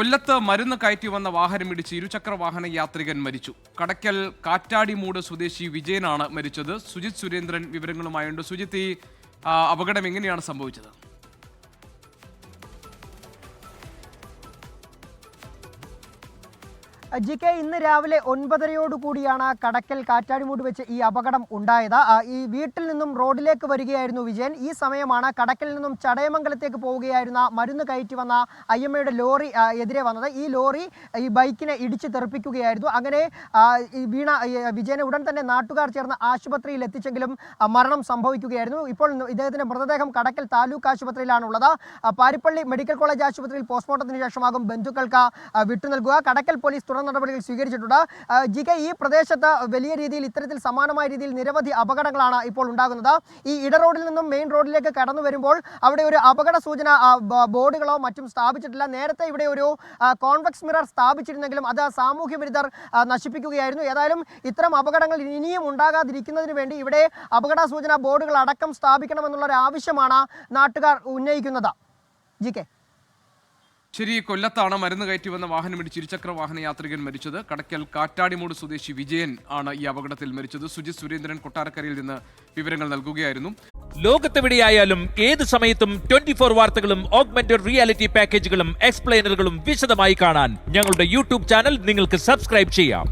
കൊല്ലത്ത് മരുന്ന് കയറ്റി വന്ന വാഹനമിടിച്ച് ഇരുചക്ര വാഹന യാത്രികൻ മരിച്ചു. കടയ്ക്കൽ കാറ്റാടിമൂട് സ്വദേശി വിജയനാണ് മരിച്ചത്. സുജിത് സുരേന്ദ്രൻ വിവരങ്ങളുമായുണ്ട്. സുജിത്ത് ഈ അപകടം എങ്ങനെയാണ് സംഭവിച്ചത്? ജി കെ ഇന്ന് രാവിലെ ഒൻപതരയോടുകൂടിയാണ് കടക്കൽ കാറ്റാടിമൂട് വെച്ച് ഈ അപകടം ഉണ്ടായത്. ഈ വീട്ടിൽ നിന്നും റോഡിലേക്ക് വരികയായിരുന്നു വിജയൻ. ഈ സമയമാണ് കടക്കൽ നിന്നും ചടയമംഗലത്തേക്ക് പോവുകയായിരുന്ന മരുന്ന് കയറ്റി വന്ന ഐ ലോറി എതിരെ വന്നത്. ഈ ലോറി ഈ ബൈക്കിനെ ഇടിച്ച് തെറിപ്പിക്കുകയായിരുന്നു. അങ്ങനെ ഈ വീണ വിജയനെ ഉടൻ തന്നെ നാട്ടുകാർ ചേർന്ന് ആശുപത്രിയിൽ എത്തിച്ചെങ്കിലും മരണം സംഭവിക്കുകയായിരുന്നു. ഇപ്പോൾ ഇദ്ദേഹത്തിന്റെ മൃതദേഹം കടക്കൽ താലൂക്ക് ആശുപത്രിയിലാണുള്ളത്. പാരിപ്പള്ളി മെഡിക്കൽ കോളേജ് ആശുപത്രിയിൽ പോസ്റ്റ്മോർട്ടത്തിന് ശേഷമാകും ബന്ധുക്കൾക്ക് വിട്ടുനൽകുക വിട്ടു നൽകുക. കടക്കൽ പോലീസ് തുടർ നടപടികൾ സ്വീകരിച്ചിട്ടുണ്ട്. ജി കെ ഈ പ്രദേശത്ത് വലിയ രീതിയിൽ ഇത്തരത്തിൽ സമാനമായ രീതിയിൽ നിരവധി അപകടങ്ങളാണ് ഇപ്പോൾ ഉണ്ടാകുന്നത്. ഈ ഇട റോഡിൽ നിന്നും മെയിൻ റോഡിലേക്ക് കടന്നു വരുമ്പോൾ അവിടെ ഒരു അപകട സൂചന ബോർഡുകളോ മറ്റും സ്ഥാപിച്ചിട്ടില്ല. നേരത്തെ ഇവിടെ ഒരു കോൺവെക്സ് മിറർ സ്ഥാപിച്ചിരുന്നെങ്കിലും അത് സാമൂഹ്യ വിരുദ്ധർ നശിപ്പിക്കുകയായിരുന്നു. ഏതായാലും ഇത്തരം അപകടങ്ങൾ ഇനിയും ഉണ്ടാകാതിരിക്കുന്നതിന് വേണ്ടി ഇവിടെ അപകട സൂചന ബോർഡുകൾ അടക്കം സ്ഥാപിക്കണമെന്നുള്ള ഒരു ആവശ്യമാണ് നാട്ടുകാർ ഉന്നയിക്കുന്നത്. ജി കെ ശരി കൊല്ലത്താണ് മരുന്ന് കയറ്റി വന്ന വാഹനമിടിച്ച് ഇരുചക്ര വാഹന യാത്രികൻ മരിച്ചത്. കടക്കൽ കാറ്റാടിമൂട് സ്വദേശി വിജയൻ ആണ് ഈ അപകടത്തിൽ മരിച്ചത്. സുജിത് സുരേന്ദ്രൻ കൊട്ടാരക്കരയിൽ നിന്ന് വിവരങ്ങൾ നൽകുകയായിരുന്നു. ലോകത്തെവിടെയായാലും ഏത് സമയത്തും ട്വന്റി ഫോർ വാർത്തകളും ഓഗ്മെന്റഡ് റിയാലിറ്റി പാക്കേജുകളും എക്സ്പ്ലെയിനറുകളും വിശദമായി കാണാൻ ഞങ്ങളുടെ യൂട്യൂബ് ചാനൽ നിങ്ങൾക്ക് സബ്സ്ക്രൈബ് ചെയ്യാം.